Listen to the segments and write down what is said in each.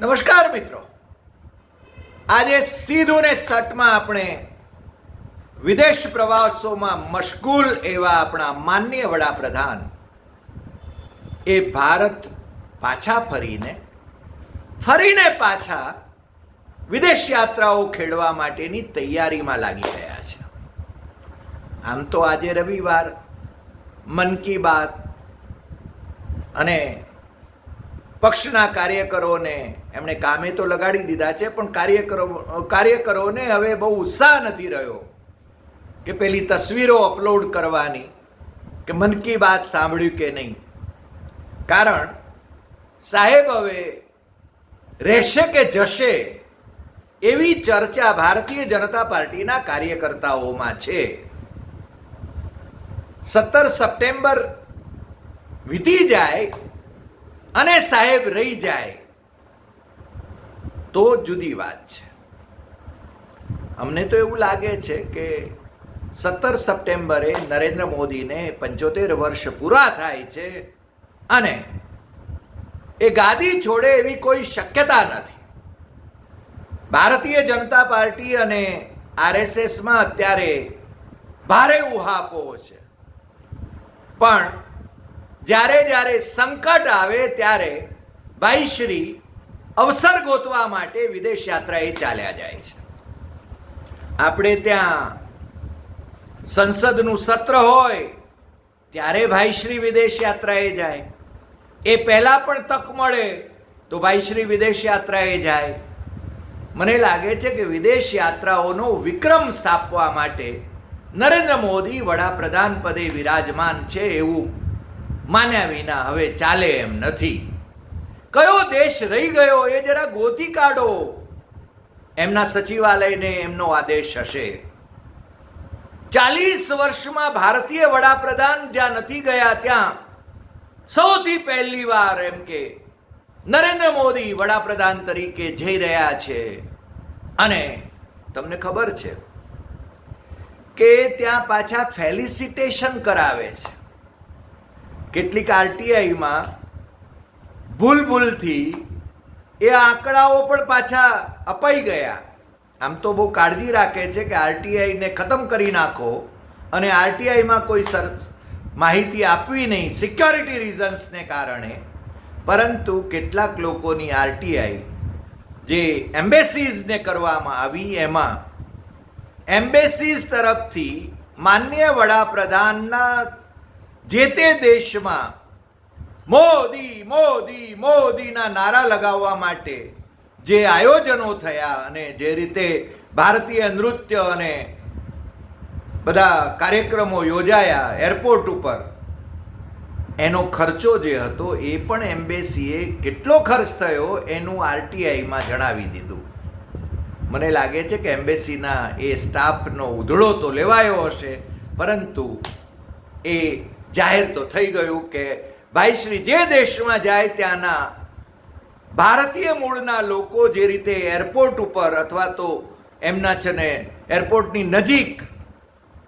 નમસ્કાર મિત્રો. આજે સીધું ને સટમાં આપણે વિદેશ પ્રવાસોમાં મશગુલ એવા આપણા માનનીય વડાપ્રધાન એ ભારત પાછા ફરીને ફરીને પાછા વિદેશ યાત્રાઓ ખેડવા માટેની તૈયારીમાં લાગી ગયા છે. આમ તો આજે રવિવાર, મન કી બાત અને પક્ષના કાર્યકરોને એમણે કામે તો લગાડી દીધા છે, પણ કાર્યકરો કાર્યકરોને હવે બહુ ઉત્સાહ નથી રહ્યો કે પેલી તસવીરો અપલોડ કરવાની, કે મન કી બાત સાંભળ્યું કે નહીં. કારણ, સાહેબ હવે રહેશે કે જશે એવી ચર્ચા ભારતીય જનતા પાર્ટીના કાર્યકર્તાઓમાં છે. સત્તર સપ્ટેમ્બર વીતી જાય અને સાહેબ રહી જાય. તો જુદી વાત છે. અમને તો એવું લાગે છે કે સત્તર સપ્ટેમ્બરે નરેન્દ્ર મોદીને પંચોતેર વર્ષ પૂરા થાય છે અને એ ગાદી છોડે એવી કોઈ શક્યતા નથી. ભારતીય જનતા પાર્ટી અને આરએસએસમાં અત્યારે ભારે ઉહાપો છે. પણ જ્યારે જ્યારે સંકટ આવે ત્યારે ભાઈશ્રી અવસર ગોતવા માટે વિદેશ યાત્રાએ ચાલ્યા જાય છે. આપણે ત્યાં સંસદનું સત્ર હોય, ત્યારે ભાઈશ્રી વિદેશ યાત્રાએ જાય. એ પહેલાં પણ તક મળે, તો ભાઈશ્રી વિદેશ યાત્રાએ જાય. મને લાગે છે કે વિદેશ યાત્રાઓનો વિક્રમ સ્થાપવા માટે નરેન્દ્ર મોદી વડાપ્રધાન પદે વિરાજમાન છે એવું માન્યા વિના હવે ચાલે એમ નથી. કયો દેશ રહી ગયો એ જરા ગોતી કાઢો. એમના સચિવાલયને એમનો આદેશ હશે. ચાલીસ વર્ષમાં ભારતીય વડાપ્રધાન જ્યાં નથી ગયા ત્યાં સૌથી પહેલી વાર એમ કે નરેન્દ્ર મોદી વડાપ્રધાન તરીકે જઈ રહ્યા છે. અને તમને ખબર છે કે ત્યાં પાછા ફેલિસિટેશન કરાવે છે. કેટલીક આરટીઆઈમાં ભૂલ ભૂલથી એ આંકડાઓ પણ પાછા અપાઈ ગયા. આમ તો બહુ કાળજી રાખે છે કે આરટીઆઈને ખતમ કરી નાખો અને આરટીઆઈમાં કોઈ સર માહિતી આપવી નહીં સિક્યોરિટી રીઝન્સને કારણે. પરંતુ કેટલાક લોકોની આરટીઆઈ જે એમ્બેસીઝને કરવામાં આવી, એમાં એમ્બેસીઝ તરફથી માન્ય વડાપ્રધાનના જે તે દેશમાં મોદી મોદી, મોદીના નારા લગાવવા માટે જે આયોજનો થયા અને જે રીતે ભારતીય નૃત્ય અને બધા કાર્યક્રમો યોજાયા એરપોર્ટ ઉપર, એનો ખર્ચો જે હતો એ પણ એમ્બેસીએ કેટલો ખર્ચ થયો એનું આરટીઆઈમાં જણાવી દીધું. મને લાગે છે કે એમ્બેસીના એ સ્ટાફનો ઉધળો તો લેવાયો હશે, પરંતુ એ જાહેર તો થઈ ગયું કે ભાઈશ્રી જે દેશમાં જાય ત્યાંના ભારતીય મૂળના લોકો જે રીતે એરપોર્ટ ઉપર અથવા તો એમના છે ને એરપોર્ટની નજીક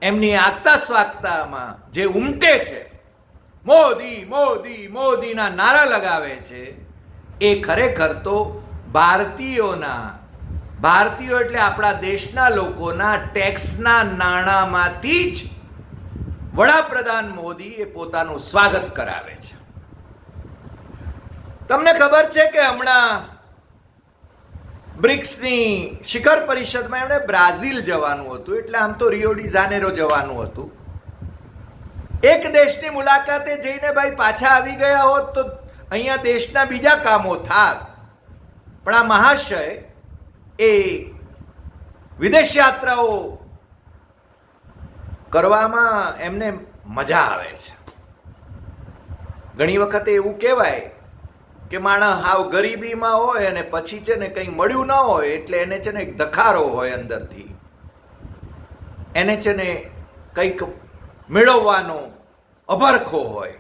એમની આગતા સ્વાગતામાં જે ઉમટે છે, મોદી મોદી, મોદીના નારા લગાવે છે, એ ખરેખર તો ભારતીયોના, ભારતીયો એટલે આપણા દેશના લોકોના ટેક્સના નાણાંમાંથી જ વડાપ્રધાન મોદી એ પોતાનું સ્વાગત કરાવે છે. તમને ખબર છે કે હમણાં બ્રિક્સની શિખર પરિષદમાં એમણે બ્રાઝિલ જવાનું હતું, એટલે આમ તો રિયો ડી જાનેરો જવાનું હતું. એક દેશની મુલાકાતે જઈને ભાઈ પાછા આવી ગયા હોત તો અહીંયા દેશના બીજા કામો થાત. પણ આ મહાશય એ વિદેશ યાત્રાઓ કરવામાં એમને મજા આવે છે. ઘણી વખતે એવું કહેવાય કે માણસ હાવ ગરીબીમાં હોય અને પછી છે ને કંઈ મળ્યું ન હોય એટલે એને છે ને એક ધખારો હોય અંદરથી. એને છે ને કંઈક મેળવવાનો અભરખો હોય.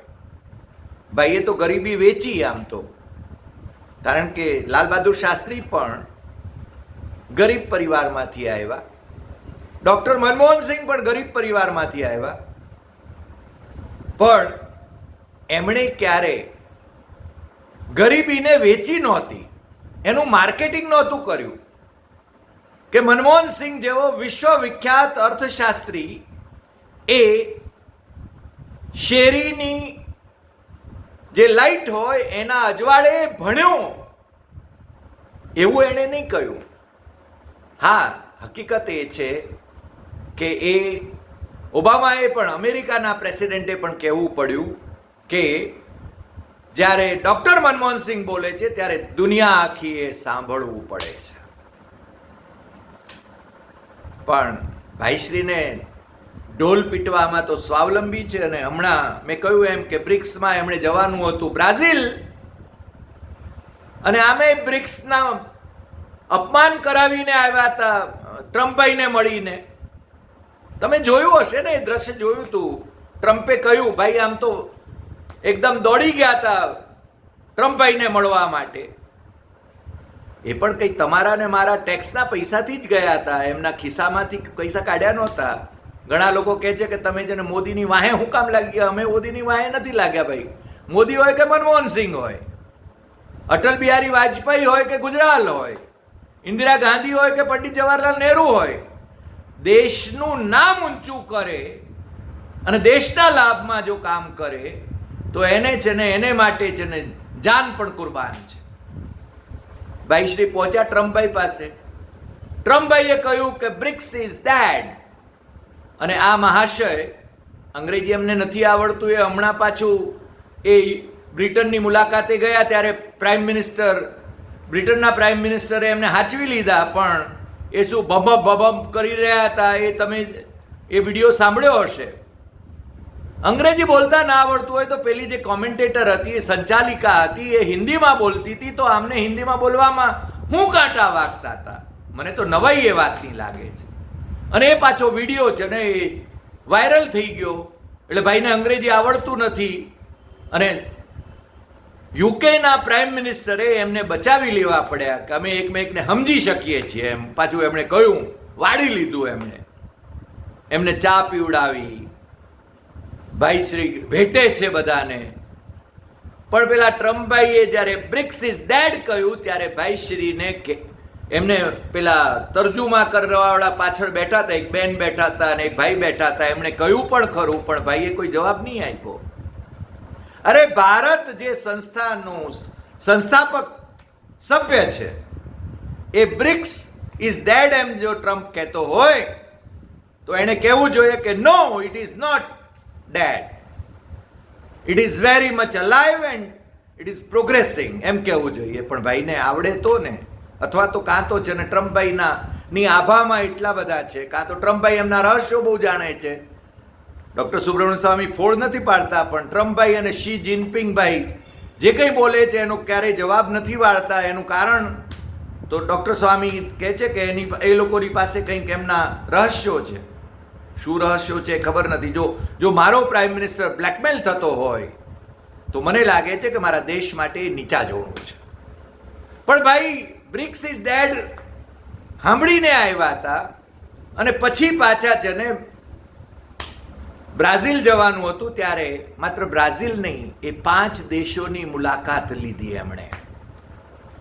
ભાઈ, એ તો ગરીબી વેચી આમ તો. કારણ કે લાલ બહાદુર શાસ્ત્રી પણ ગરીબ પરિવારમાંથી આવ્યા. ડૉક્ટર મનમોહન સિંહ પણ ગરીબ પરિવારમાંથી આવ્યા. પણ એમણે ક્યારે ગરીબીને વેચી નહોતી. એનું માર્કેટિંગ નહોતું કર્યું. કે મનમોહન સિંહ જેવો વિશ્વવિખ્યાત અર્થશાસ્ત્રી એ શેરીની જે લાઈટ હોય એના અજવાળે ભણ્યો. એવું એણે નહીં કહ્યું. હા, હકીકત એ છે કે એ ઓબામાએ પણ અમેરિકાના પ્રેસિડેન્ટે પણ કહેવું પડ્યું કે જ્યારે ડૉક્ટર મનમોહન સિંહ બોલે છે, ત્યારે દુનિયા આખી એ સાંભળવું પડે છે. પણ ભાઈશ્રીને ઢોલ પીટવામાં તો સ્વાવલંબી છે અને હમણાં મેં કહ્યું એમ કે બ્રિક્સમાં એમણે જવાનું હતું બ્રાઝિલ. અને આમે બ્રિક્સના અપમાન કરાવીને આવ્યા હતા, ટ્રમ્પભાઈને મળીને. તમે જોયું હશે ને એ દ્રશ્ય જોયું હતું ટ્રમ્પે કહ્યું, ભાઈ, આમ તો એકદમ દોડી ગયા હતા ટ્રમ્પભાઈને મળવા માટે. એ પણ કંઈ તમારા ને મારા ટેક્સના પૈસાથી જ ગયા હતા એમના ખિસ્સામાંથી પૈસા કાઢ્યા નહોતા. ઘણા લોકો કહે છે કે તમે જેને મોદીની વાહે હું કામ લાગી ગયા? અમે મોદીની વાહે નથી લાગ્યા ભાઈ. મોદી હોય કે મનમોહન સિંહ હોય? અટલ બિહારી વાજપેયી હોય કે ગુજરાલ હોય? ઇન્દિરા ગાંધી હોય કે પંડિત જવાહરલાલ નહેરુ હોય? દેશનું નામ ઊંચું કરે અને દેશના લાભમાં જો કામ કરે તો એને છે ને, એને માટે છે ને જાન પણ કુરબાન છે. ભાઈ શ્રી પહોંચ્યા ટ્રમ્પભાઈ પાસે. ટ્રમ્પભાઈએ કહ્યું કે બ્રિક્સ ઇઝ ડેડ. અને આ મહાશય અંગ્રેજી એમને નથી આવડતું, એ હમણાં પાછું એ બ્રિટનની મુલાકાતે ગયા ત્યારે પ્રાઇમ મિનિસ્ટર, બ્રિટનના પ્રાઇમ મિનિસ્ટરે એમને હાચવી લીધા, પણ એ શું ભભમ ભભમ કરી રહ્યા હતા એ તમે એ વીડિયો સાંભળ્યો હશે? અંગ્રેજી બોલતા ના આવડતું હોય તો પેલી જે કોમેન્ટેટર હતી એ સંચાલિકા હતી, એ હિન્દીમાં બોલતી હતી, તો આમને હિન્દીમાં બોલવામાં હું કાંટા વાગતા હતા? મને તો નવાઈ એ વાતની લાગે છે. અને એ પાછો વીડિયો છે ને એ વાયરલ થઈ ગયો. એટલે ભાઈને અંગ્રેજી આવડતું નથી. અને યુકેના પ્રાઇમ મિનિસ્ટરે એમને બચાવી લેવા પડ્યા કે અમે એકમેકને સમજી શકીએ છીએ એમ. પાછું એમણે કહ્યું, વાળી લીધું એમણે એમને ચા પીવડાવી. ભાઈ શ્રી ભેટે છે બધાને. પણ પેલા ટ્રમ્પભાઈએ જ્યારે બ્રિક્સ ઇઝ ડેડ કહ્યું, ત્યારે ભાઈ શ્રીને કે એમને પેલા તરજુમા કરવાવાળા પાછળ બેઠા હતા, એક બેન બેઠા હતા અને એક ભાઈ બેઠા હતા, એમણે કહ્યું પણ ખરું, પણ ભાઈએ કોઈ જવાબ નહીં આપ્યો. અરે ભારત જે સંસ્થાનું સંસ્થાપક સભ્ય છે, એ બ્રિક્સ ઇઝ ડેડ એમ જો ટ્રમ્પ કહેતો હોય, તો એણે કહેવું જોઈએ કે no, it is not dead it is very much alive and it is progressing એમ કહેવું જોઈએ. પણ ભાઈને આવડે તો ને? અથવા તો કાં તો છે ને ટ્રમ્પભાઈના ની આભામાં એટલા બધા છે, કાં તો ટ્રમ્પભાઈ એમના રહસ્યો બહુ જાણે છે. ડૉક્ટર સુબ્રમણ્ય સ્વામી ફોડ નથી પાડતા, પણ ટ્રમ્પભાઈ અને શી જિનપિંગભાઈ જે કંઈ બોલે છે, એનો ક્યારેય જવાબ નથી વાળતા. એનું કારણ તો ડૉક્ટર સ્વામી કહે છે કે એની, એ લોકોની પાસે કંઈક એમના રહસ્યો છે. શું રહસ્યો છે, ખબર નથી. જો જો મારો પ્રાઇમ મિનિસ્ટર બ્લેકમેલ થતો હોય, તો મને લાગે છે કે મારા દેશ માટે નીચા જોવું છે. પણ ભાઈ, બ્રિક્સ ઇઝ ડેડ સાંભળીને આવ્યા હતા અને પછી પાછા છે ને બ્રાઝિલ જવાનું હતું ત્યારે માત્ર બ્રાઝિલ નહીં, એ પાંચ દેશોની મુલાકાત લીધી એમણે.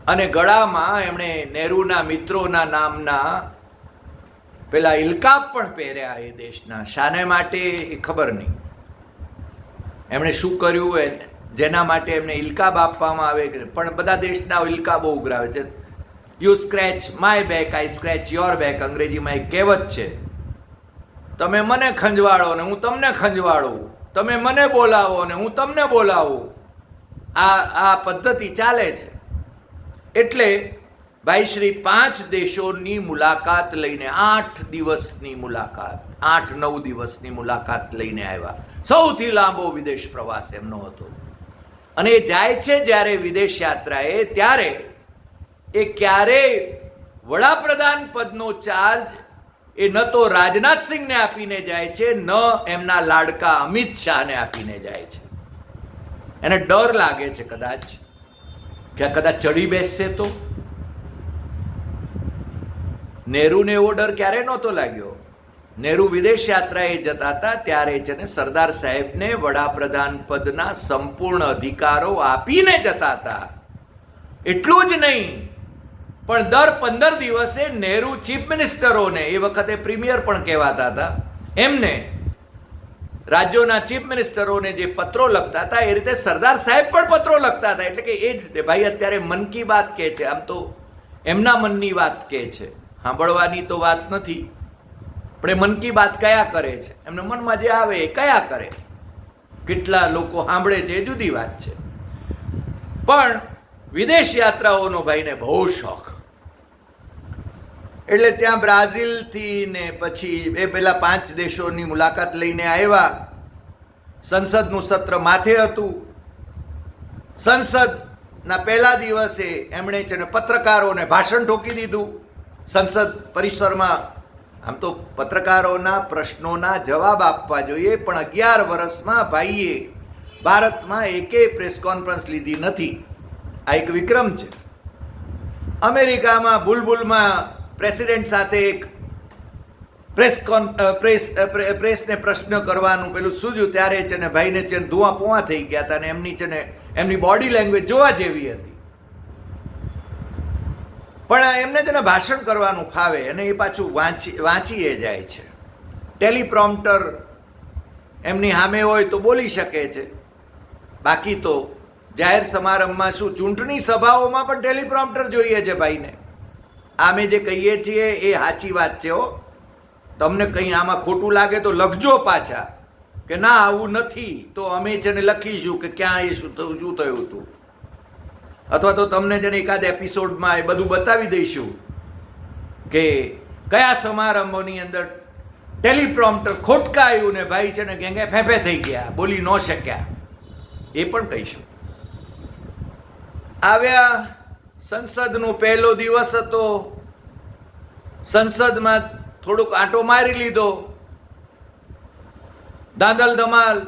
અને ગળામાં એમણે નેહરુના મિત્રોના નામના પેલા ઇલકાબ પણ પહેર્યા એ દેશના. શાને માટે એ ખબર નહીં. એમણે શું કર્યું એ, જેના માટે એમને ઇલકાબ આપવામાં આવે પણ બધા દેશના ઇલકાબો ઉઘરાવે છે. You scratch my back I scratch your back અંગ્રેજીમાં એક કહેવત છે. તમે મને ખંજવાળો ને હું તમને ખંજવાળું. તમે મને બોલાવો ને હું તમને બોલાવું. આ આ પદ્ધતિ ચાલે છે. એટલે ભાઈ, શ્રી પાંચ દેશોની મુલાકાત લઈને આઠ દિવસની મુલાકાત, આઠ નવ દિવસની મુલાકાત લઈને આવ્યા. સૌથી લાંબો વિદેશ પ્રવાસ એમનો હતો. અને એ જાય છે જ્યારે વિદેશ યાત્રાએ, ત્યારે એ ક્યારેય વડાપ્રધાન પદનો ચાર્જ એ ન તો રાજનાથસિંહને આપીને જાય છે, ન એમના લાડકા અમિત શાહને આપીને જાય છે. એને ડર લાગે છે કદાચ. કે કદાચ ચડી બેસશે તો? નહેરુને એવો ડર ક્યારે નહોતો લાગ્યો? નહેરુ વિદેશ યાત્રાએ જતા હતા ત્યારે છે ને સરદાર સાહેબને વડાપ્રધાન પદના સંપૂર્ણ અધિકારો આપીને જતા હતા. એટલું જ નહીં, પણ દર પંદર દિવસે નહેરુ ચીફ મિનિસ્ટરોને એ વખતે પ્રીમિયર પણ કહેવાતા હતા. એમને રાજ્યોના ચીફ મિનિસ્ટરોને જે પત્રો લખતા હતા, એ રીતે સરદાર સાહેબ પણ પત્રો લખતા હતા. એટલે કે એ જ રીતે, ભાઈ અત્યારે મન કી બાત કહે છે. આમ તો એમના મનની વાત કહે છે. સાંભળવાની તો વાત નથી, પણ એ મન કી બાત કયા કરે છે? એમને મનમાં જે આવે એ કયા કરે? કેટલા લોકો સાંભળે છે એ જુદી વાત છે. પણ વિદેશ યાત્રાઓનો ભાઈને બહુ શોખ. એટલે ત્યાં બ્રાઝિલથી ને પછી એ પહેલાં પાંચ દેશોની મુલાકાત લઈને આવ્યા. સંસદનું સત્ર માથે હતું. સંસદના પહેલા દિવસે એમણે છે ને પત્રકારોને ભાષણ ઠોકી દીધું. સંસદ પરિસરમાં આમ તો પત્રકારોના પ્રશ્નોના જવાબ આપવા જોઈએ, પણ અગિયાર વર્ષમાં ભાઈએ ભારતમાં એકે પ્રેસ કોન્ફરન્સ લીધી નથી. આ એક વિક્રમ છે. અમેરિકામાં બુલબુલમાં પ્રેસિડેન્ટ સાથે એક પ્રેસ કોન પ્રેસ પ્રેસને પ્રશ્ન કરવાનું પેલું સૂજ્યું ત્યારે છે ને ભાઈને છે ધુઆ પુઆ થઈ ગયા હતા અને એમની છે ને એમની બોડી લેંગ્વેજ જોવા જેવી હતી. પણ એમને તેને ભાષણ કરવાનું ફાવે અને એ પાછું વાંચી વાંચીએ જાય છે. ટેલિપ્રોમ્પ્ટર એમની સામે હોય તો બોલી શકે છે. બાકી તો જાહેર સમારંભમાં શું ચૂંટણી સભાઓમાં પણ ટેલિપ્રોમ્પ્ટર જોઈએ છે ભાઈને. આમે જે કહીએ છીએ એ સાચી વાત છે હો. તમને કંઈ આમાં ખોટું લાગે તો લખજો પાછા. કે ના, આવું નથી. તો અમે છે ને લખીશું કે ક્યાં એ શું થયું શું થયું હતું. અથવા તો તમને છે ને એકાદ એપિસોડમાં એ બધું બતાવી દઈશું કે કયા સમારંભોની અંદર ટેલિપ્રોમ્પ્ટર ખોટકાયું ને ભાઈ છે ને ગેંગે ફેફે થઈ ગયા, બોલી ન શક્યા. એ પણ કહીશું. આવ્યા સંસદનો પહેલો દિવસ હતો. સંસદમાં થોડુંક આંટો મારી લીધો. દાંદલ ધમાલ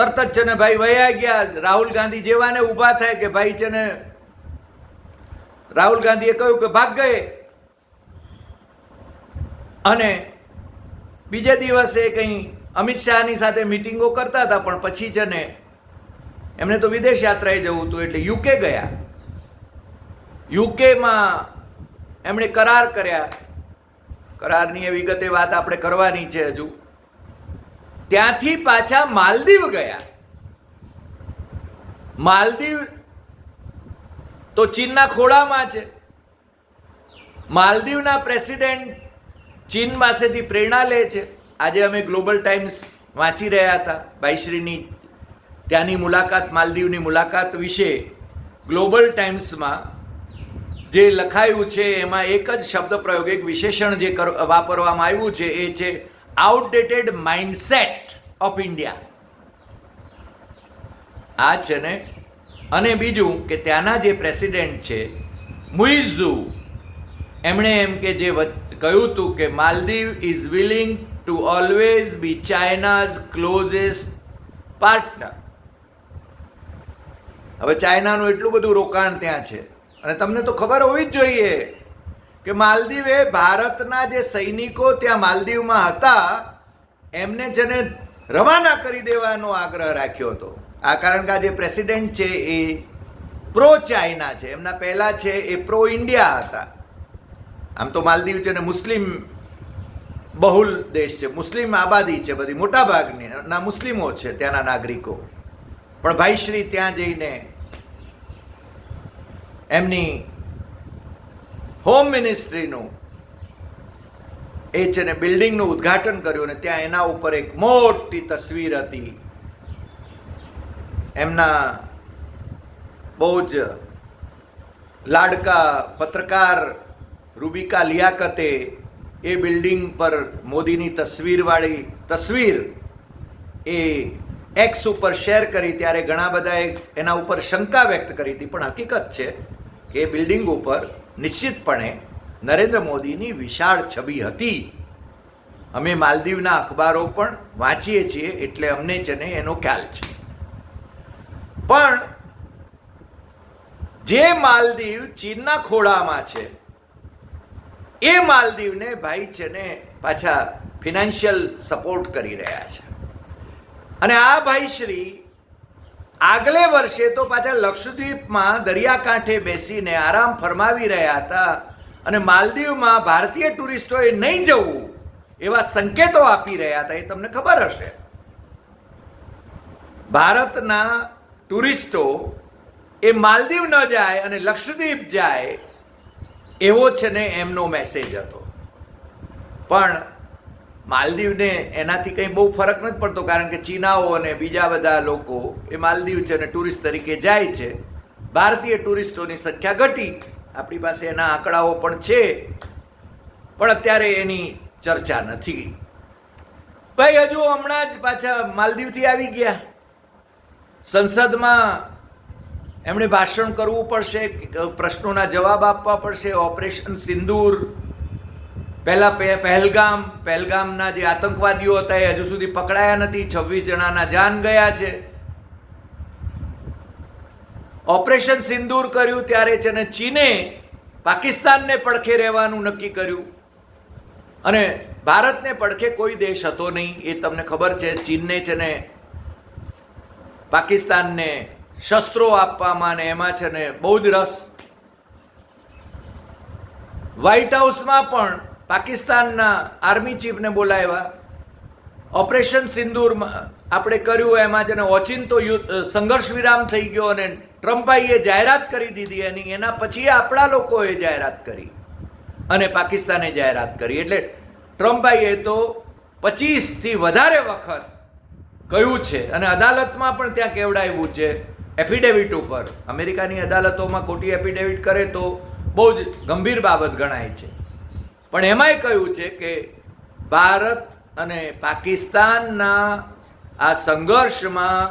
તરત જ છે ને ભાઈ વયા ગયા. રાહુલ ગાંધી જેવા ને ઊભા થાય કે ભાઈ છે ને, રાહુલ ગાંધીએ કહ્યું કે ભાગ ગયે. અને બીજે દિવસે કંઈ અમિત શાહની સાથે મિટિંગો કરતા હતા, પણ પછી છે ને એમને તો વિદેશ યાત્રાએ જવું હતું, એટલે યુકે ગયા. યુકેમાં એમણે કરાર કર્યા. કરારની એ વિગતે વાત આપણે કરવાની છે હજુ. ત્યાંથી પાછા માલદીવ ગયા. માલદીવ તો ચીનના ખોળામાં છે. માલદીવના પ્રેસિડેન્ટ ચીન પાસેથી પ્રેરણા લે છે. આજે અમે ગ્લોબલ ટાઈમ્સ વાંચી રહ્યા હતા. ભાઈશ્રીની ત્યાંની મુલાકાત, માલદીવની મુલાકાત વિશે ગ્લોબલ ટાઈમ્સમાં જે લખાયું છે, એમાં એક જ શબ્દ પ્રયોગ, એક વિશેષણ જે વાપરવામાં આવ્યું છે, એ છે આઉટડેટેડ માઇન્ડસેટ ઓફ ઇન્ડિયા આ છે ને? અને બીજું કે ત્યાંના જે પ્રેસિડેન્ટ છે મુઇઝુ એમણે એમ કે જે કહ્યું હતું કે Maldives is willing to always be China's closest partner હવે ચાઇનાનું એટલું બધું રોકાણ ત્યાં છે. અને તમને તો ખબર હોવી જ જોઈએ કે માલદીવે ભારતના જે સૈનિકો ત્યાં માલદીવમાં હતા, એમને છે ને રવાના કરી દેવાનો આગ્રહ રાખ્યો હતો. આ કારણ કે આ જે પ્રેસિડેન્ટ છે એ પ્રો ચાઇના છે. એમના પહેલાં છે એ પ્રો ઇન્ડિયા હતા. આમ તો માલદીવ છે ને મુસ્લિમ બહુલ દેશ છે. મુસ્લિમ આબાદી છે બધી મોટા ભાગની ના, મુસ્લિમો છે ત્યાંના નાગરિકો. પણ ભાઈશ્રી ત્યાં જઈને એમની હોમ મિનિસ્ટ્રીનું એ છે ને બિલ્ડિંગનું ઉદ્ઘાટન કર્યું ને ત્યાં એના ઉપર એક મોટી તસવીર હતી. એમના બહુ જ લાડકા પત્રકાર રૂબિકા લિયાકતે એ બિલ્ડિંગ પર મોદીની તસવીરવાળી તસવીર એ એક્સ ઉપર શેર કરી ત્યારે ઘણા બધાએ એના ઉપર શંકા વ્યક્ત કરી હતી. પણ હકીકત છે કે એ બિલ્ડિંગ ઉપર નિશ્ચિતપણે નરેન્દ્ર મોદીની વિશાળ છબી હતી. અમે માલદીવના અખબારો પણ વાંચીએ છીએ એટલે અમને છે ને એનો ખ્યાલ છે. પણ જે માલદીવ ચીનના ખોળામાં છે, એ માલદીવને ભાઈ છે ને પાછા ફિનાન્શિયલ સપોર્ટ કરી રહ્યા છે. અને આ ભાઈ શ્રી આગલે વર્ષે તો પાછા લક્ષદ્વીપમાં દરિયાકાંઠે બેસીને આરામ ફરમાવી રહ્યા હતા અને માલદીવમાં ભારતીય ટુરિસ્ટોએ નહીં જવું એવા સંકેતો આપી રહ્યા હતા, એ તમને ખબર હશે. ભારતના ટુરિસ્ટો એ માલદીવ ન જાય અને લક્ષદ્વીપ જાય એવો છે ને એમનો મેસેજ હતો. પણ માલદીવને એનાથી કંઈ બહુ ફરક નથી પડતો, કારણ કે ચીનાઓ અને બીજા બધા લોકો એ માલદીવ છે અને ટુરિસ્ટ તરીકે જાય છે. ભારતીય ટુરિસ્ટોની સંખ્યા ઘટી, આપણી પાસે એના આંકડાઓ પણ છે, પણ અત્યારે એની ચર્ચા નથી ભાઈ, હજુ હમણાં જ પાછા માલદીવથી આવી ગયા. સંસદમાં એમણે ભાષણ કરવું પડશે પ્રશ્નોના જવાબ આપવા પડશે, ઓપરેશન સિંદૂર પહેલા પહેલગામ, પહેલગામના જે આતંકવાદીઓ હતા એ હજુ સુધી પકડાયા નથી. છવ્વીસ જણાના જાન ગયા છે. ઓપરેશન સિંદૂર કર્યું ત્યારે છે ને ચીને પાકિસ્તાનને પડખે રહેવાનું નક્કી કર્યું. અને ભારતને પડખે કોઈ દેશ હતો નહીં, એ તમને ખબર છે. ચીનને છે ને પાકિસ્તાનને શસ્ત્રો આપવામાં ને એમાં છે ને બહુ જ રસ. વ્હાઇટ હાઉસમાં પણ પાકિસ્તાનના આર્મી ચીફને બોલાવ્યા. ઓપરેશન સિંદૂરમાં આપણે કર્યું એમાં છે ને ઓચિંતો સંઘર્ષ વિરામ થઈ ગયો અને ટ્રમ્પાઈએ જાહેરાત કરી દીધી એની. એના પછી આપણા લોકોએ જાહેરાત કરી અને પાકિસ્તાને જાહેરાત કરી. એટલે ટ્રમ્પાઈએ તો પચીસથી વધારે વખત કહ્યું છે અને અદાલતમાં પણ ત્યાં કેવડાવ્યું છે એફિડેવિટ ઉપર. અમેરિકાની અદાલતોમાં ખોટી એફિડેવિટ કરે તો બહુ જ ગંભીર બાબત ગણાય છે. પણ એમાંય કહ્યું છે કે ભારત અને પાકિસ્તાનના આ સંઘર્ષમાં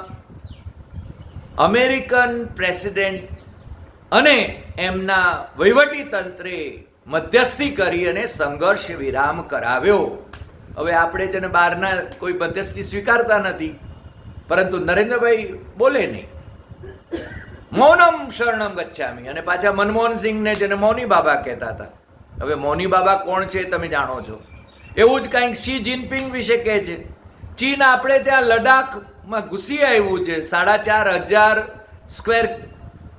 અમેરિકન પ્રેસિડેન્ટ અને એમના વહીવટી તંત્રે મધ્યસ્થી કરી અને સંઘર્ષ વિરામ કરાવ્યો. હવે આપણે જેને બહારના કોઈ મધ્યસ્થી સ્વીકારતા નથી, પરંતુ નરેન્દ્રભાઈ બોલે નહીં મૌનમ શરણમ ગચ્છામી. અને પાછા મનમોહન સિંહને જેને મૌની બાબા કહેતા હતા. હવે મોની બાબા કોણ છે તમે જાણો છો. એવું જ કાંઈક શી જિનપિંગ વિશે કહે છે. ચીન આપણે ત્યાં લડાખમાં ઘૂસી આવ્યું છે. સાડા ચાર હજાર સ્ક્વેર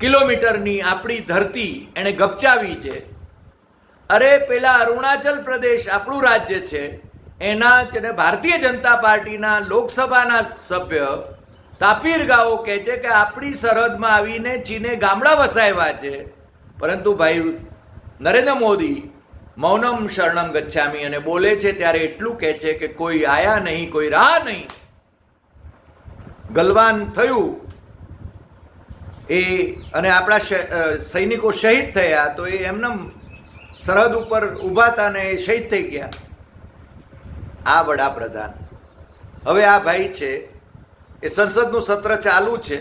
કિલોમીટરની આપણી ધરતી એણે ગપચાવી છે. અરે, પેલા અરુણાચલ પ્રદેશ આપણું રાજ્ય છે. એના છે ભારતીય જનતા પાર્ટીના લોકસભાના સભ્ય તાપીર ગાઓ કહે છે કે આપણી સરહદમાં આવીને ચીને ગામડા વસાવ્યા છે. પરંતુ ભાઈ નરેન્દ્ર મોદી મૌનમ શરણમ ગચ્છામી અને બોલે છે ત્યારે એટલું કહે છે કે કોઈ આયા નહીં, કોઈ રાહ નહીં. ગલવાન થયું. એ અને આપણા સૈનિકો શહીદ થયા તો એ એમનેમ સરહદ ઉપર ઊભા હતા ને એ શહીદ થઈ ગયા. આ વડાપ્રધાન. હવે આ ભાઈ છે, એ સંસદનું સત્ર ચાલુ છે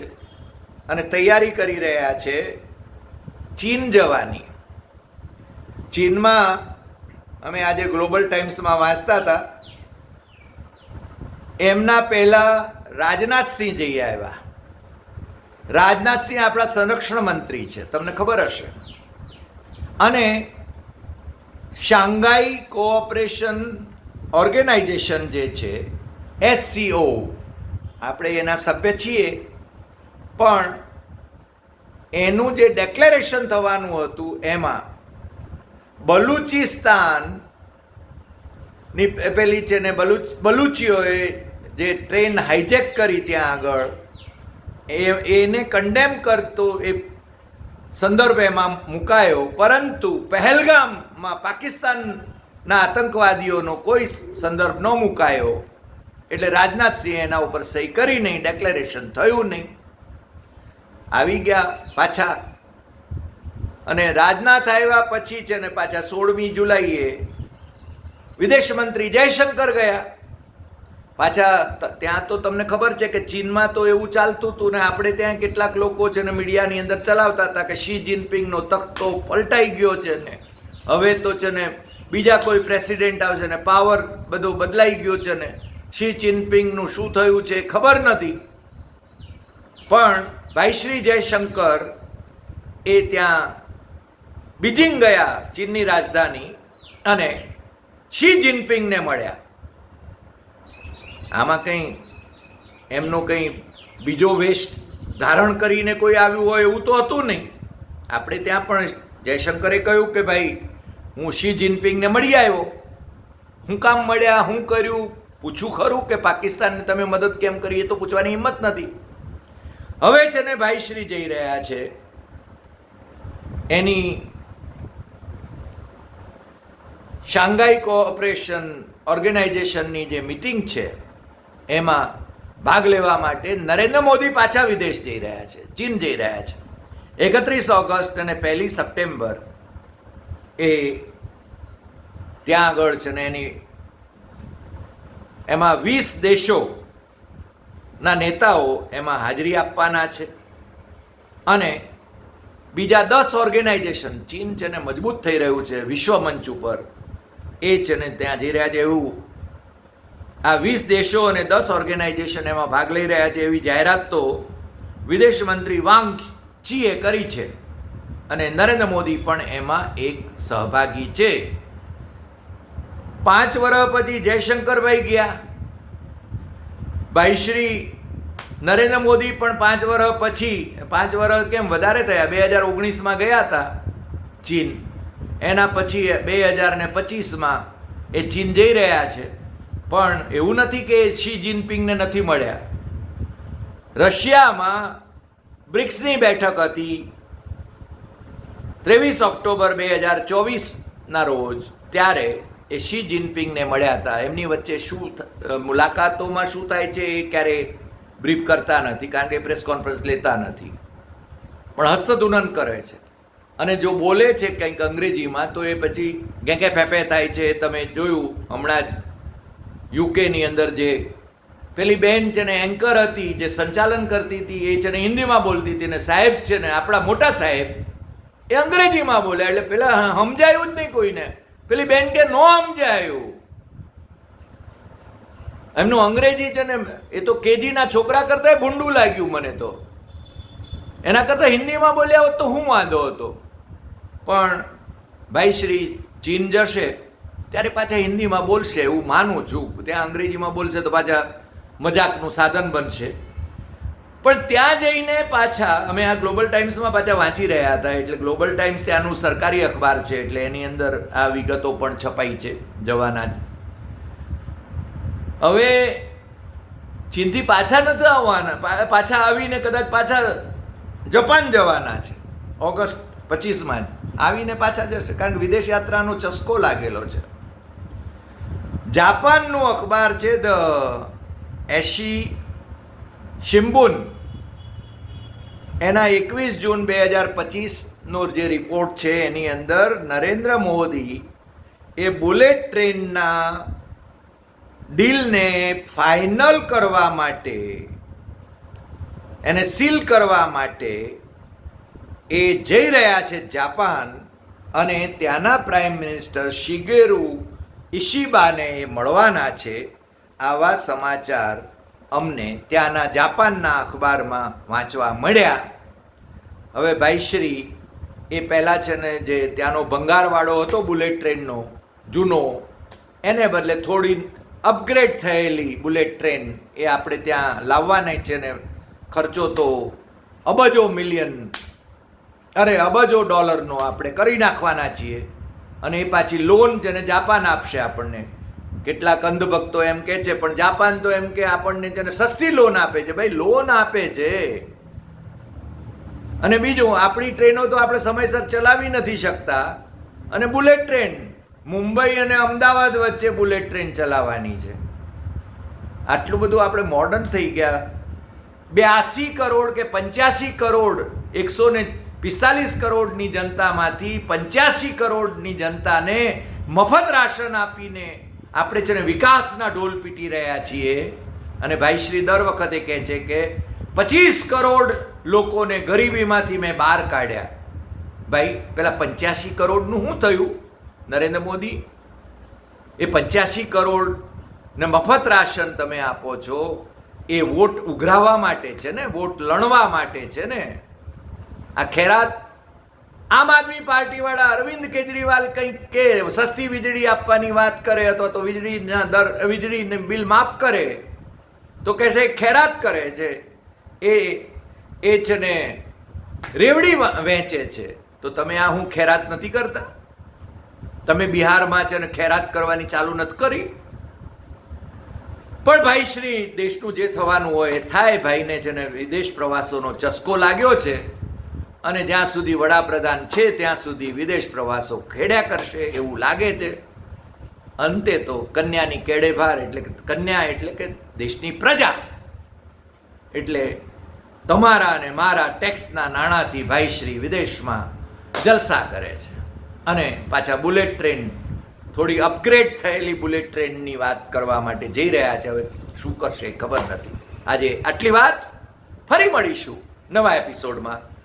અને તૈયારી કરી રહ્યા છે ચીન જવાની. ચીનમાં અમે આજે ગ્લોબલ ટાઈમ્સમાં વાંચતા હતા. એમના પહેલા રાજનાથસિંહ જઈ આવ્યા. રાજનાથસિંહ આપણા સંરક્ષણ મંત્રી છે. તમને ખબર હશે. અને શાંઘાઈ કોઓપરેશન ઓર્ગેનાઇઝેશન જે છે, એસસીઓ, આપણે એના સભ્ય છીએ. પણ એનું જે ડેક્લેરેશન થવાનું હતું એમાં બલુચિસ્તાનની પેલી છે ને બલુચ, બલુચીઓએ જે ટ્રેન હાઈજેક કરી ત્યાં આગળ, એ, એને કન્ડેમ કરતો એ સંદર્ભ એમાં મુકાયો. પરંતુ પહેલગામમાં પાકિસ્તાનના આતંકવાદીઓનો કોઈ સંદર્ભ ન મુકાયો. એટલે રાજનાથસિંહ એના ઉપર સહી કરી નહીં ડેક્લેરેશન થયું નહીં. આવી ગયા પાછા અને રાજનાથ આવ્યા પછી છે ને પાછા સોળમી જુલાઈએ વિદેશ મંત્રી જયશંકર ગયા. પાછા ત્યાં તો તમને ખબર છે કે ચીનમાં તો એવું ચાલતું હતું ને આપણે ત્યાં કેટલાક લોકો છે ને મીડિયાની અંદર ચલાવતા હતા કે શી જિનપિંગનો તખતો પલટાઈ ગયો છે ને. હવે તો છે ને બીજા કોઈ પ્રેસિડેન્ટ આવશે ને પાવર બધો બદલાઈ ગયો છે ને. શી જિનપિંગનું શું થયું છે ખબર નથી. પણ ભાઈ શ્રી જયશંકર એ ત્યાં બીજિંગ ગયા ચીનની રાજધાની અને શી જિનપિંગને મળ્યા? આમાં કંઈ એમનો કંઈ બીજો વેશ ધારણ કરીને કોઈ આવ્યું હોય એવું તો હતું નહીં. આપણે ત્યાં પણ જયશંકરે કહ્યું કે ભાઈ, હું શી જિનપિંગને મળી આવ્યો? હું કામ મળ્યા, હું કર્યું? પૂછું ખરું કે પાકિસ્તાનને તમે મદદ કેમ કરી એ તો પૂછવાની હિંમત નથી. હવે છે ને ભાઈ શ્રી જઈ રહ્યા છે. એની શાંઘાઈ કોઓપરેશન ઓર્ગેનાઇઝેશનની જે મિટિંગ છે, એમાં ભાગ લેવા માટે નરેન્દ્ર મોદી પાછા વિદેશ જઈ રહ્યા છે, ચીન જઈ રહ્યા છે. એકત્રીસ ઓગસ્ટ અને પહેલી સપ્ટેમ્બર એ ત્યાં આગળ છે ને એની, એમાં વીસ દેશોના નેતાઓ એમાં હાજરી આપવાના છે. અને બીજા દસ ઓર્ગેનાઇઝેશન ચીન છે ને મજબૂત થઈ રહ્યું છે વિશ્વ મંચ ઉપર. એ છે ને ત્યાં જઈ રહ્યા છે એવું આ વીસ દેશો અને દસ ઓર્ગેનાઇઝેશન એમાં ભાગ લઈ રહ્યા છે એવી જાહેરાત તો વિદેશ મંત્રી વાંગ ચીએ કરી છે. અને નરેન્દ્ર મોદી પણ એમાં એક સહભાગી છે. પાંચ વર્ષ પછી જયશંકરભાઈ ગયા. ભાઈ શ્રી નરેન્દ્ર મોદી પણ પાંચ વર્ષ પછી, પાંચ વર્ષ કેમ વધારે થયા? બે હજાર ઓગણીસમાં ગયા હતા. ચીન. એના પછી બે હજાર ને પચીસમાં એ ચીન જઈ રહ્યા છે. પણ એવું નથી કે શી જિનપિંગને નથી મળ્યા. રશિયામાં બ્રિક્સની બેઠક હતી ત્રેવીસ ઓક્ટોબર બે હજાર ચોવીસના રોજ. ત્યારે એ શી જિનપિંગને મળ્યા હતા. એમની વચ્ચે શું મુલાકાતોમાં શું થાય છે એ ક્યારે બ્રીફ કરતા નથી. કારણ કે પ્રેસ કોન્ફરન્સ લેતા નથી. પણ હસ્તધૂનન કરે છે. અને જો બોલે છે કંઈક અંગ્રેજીમાં, તો એ પછી ગેંગે ફેફે થાય છે. તમે જોયું, હમણાં જ યુકેની અંદર જે પેલી બેન છે ને એન્કર હતી, જે સંચાલન કરતી હતી, એ છે ને હિન્દીમાં બોલતી હતી. ને સાહેબ છે ને, આપણા મોટા સાહેબ, એ અંગ્રેજીમાં બોલ્યા એટલે પેલા સમજાયું જ નહીં કોઈને. પેલી બેન કે, નો સમજાયું. એમનું અંગ્રેજી છે ને, એ તો કેજીના છોકરા કરતા ભૂંડું લાગ્યું મને તો. એના કરતાં હિન્દીમાં બોલ્યા હોત તો હું વાંધો હતો. પણ ભાઈ શ્રી ચીન જશે, ત્યારે પાછા હિન્દીમાં બોલશે, એવું માનું છું. ત્યાં અંગ્રેજીમાં બોલશે તો પાછા મજાકનું સાધન બનશે. પણ ત્યાં જઈને પાછા, અમે આ ગ્લોબલ ટાઈમ્સમાં પાછા વાંચી રહ્યા હતા, એટલે ગ્લોબલ ટાઈમ્સ ત્યાંનું સરકારી અખબાર છે, એટલે એની અંદર આ વિગતો પણ છપાઈ છે, જવાના જ. હવે ચીનથી પાછા નથી આવવાના પાછા આવીને કદાચ પાછા જપાન જવાના છે, ઓગસ્ટ પચીસમાં જ. આવીને પાછા જશે. કારણ કે વિદેશ યાત્રાનો ચસ્કો લાગેલો છે. જાપાનનું અખબાર છે ધ એશી શિમ્બુન એના એકવીસ જૂન બે હજાર પચીસનો જે રિપોર્ટ છે એની અંદર નરેન્દ્ર મોદી એ બુલેટ ટ્રેનના ડીલને ફાઇનલ કરવા માટે, એને સીલ કરવા માટે એ જઈ રહ્યા છે જાપાન અને ત્યાંના પ્રાઇમ મિનિસ્ટર શિગેરુ ઇશિબાને એ મળવાના છે આવા સમાચાર અમને ત્યાંના જાપાનના અખબારમાં વાંચવા મળ્યા. હવે ભાઈશ્રી એ પહેલાં છે ને જે ત્યાંનો ભંગારવાળો હતો બુલેટ ટ્રેનનો, જૂનો, એને બદલે થોડી અપગ્રેડ થયેલી બુલેટ ટ્રેન એ આપણે ત્યાં લાવવાના છે ને ખર્ચો તો અબજો મિલિયન અરે અબજો ડોલરનો આપણે કરી નાખવાના છીએ. અને એ પાછી લોન છે ને જાપાન આપશે આપણને. કેટલાક અંધભક્તો એમ કે છે, પણ જાપાન તો એમ કે આપણને છે ને સસ્તી લોન આપે છે. ભાઈ લોન આપે છે. અને બીજું, આપણી ટ્રેનો તો આપણે સમયસર ચલાવી નથી શકતા. અને બુલેટ ટ્રેન, મુંબઈ અને અમદાવાદ વચ્ચે બુલેટ ટ્રેન ચલાવવાની છે. આટલું બધું આપણે મોડર્ન થઈ ગયા. બ્યાસી કરોડ કે પંચ્યાસી કરોડ, એકસો ને પિસ્તાલીસ કરોડની જનતામાંથી પંચ્યાસી કરોડની જનતાને મફત રાશન આપીને આપણે છે ને વિકાસના ઢોલ પીટી રહ્યા છીએ. અને ભાઈ શ્રી દર વખતે કહે છે કે પચીસ કરોડ લોકોને ગરીબીમાંથી મેં બહાર કાઢ્યા. ભાઈ, પેલા પંચ્યાસી કરોડનું શું થયું? નરેન્દ્ર મોદી, એ પંચ્યાસી કરોડ ને મફત રાશન તમે આપો છો, એ વોટ ઉઘરાવવા માટે છે ને, વોટ લણવા માટે છે ને આ ખેરાત આમ આદમી પાર્ટીવાળા અરવિંદ કેજરીવાલ કંઈક કે, સસ્તી વીજળી આપવાની વાત કરે અથવા તો વીજળીના દર, વીજળીને બિલ માફ કરે, તો કહેશે ખેરાત કરે છે. એ એ છે ને રેવડી વેચે છે. તો તમે આ હું ખેરાત નથી કરતા? તમે બિહારમાં છે ને ખેરાત કરવાની ચાલુ નથી કરી? પણ ભાઈ શ્રી, દેશનું જે થવાનું હોય, એ થાય ભાઈને છે ને વિદેશ પ્રવાસોનો ચસ્કો લાગ્યો છે. અને જ્યાં સુધી વડાપ્રધાન છે, ત્યાં સુધી વિદેશ પ્રવાસો ખેડ્યા કરશે એવું લાગે છે. અંતે તો કન્યાની કેડેભાર એટલે કે કન્યા એટલે કે દેશની પ્રજા. એટલે તમારા અને મારા ટેક્સના નાણાંથી ભાઈશ્રી વિદેશમાં જલસા કરે છે. અને પાછા બુલેટ ટ્રેન, થોડી અપગ્રેડ થયેલી બુલેટ ટ્રેનની વાત કરવા માટે જઈ રહ્યા છે. હવે શું કરશે ખબર નથી. આજે આટલી વાત. ફરી મળીશું નવા એપિસોડમાં.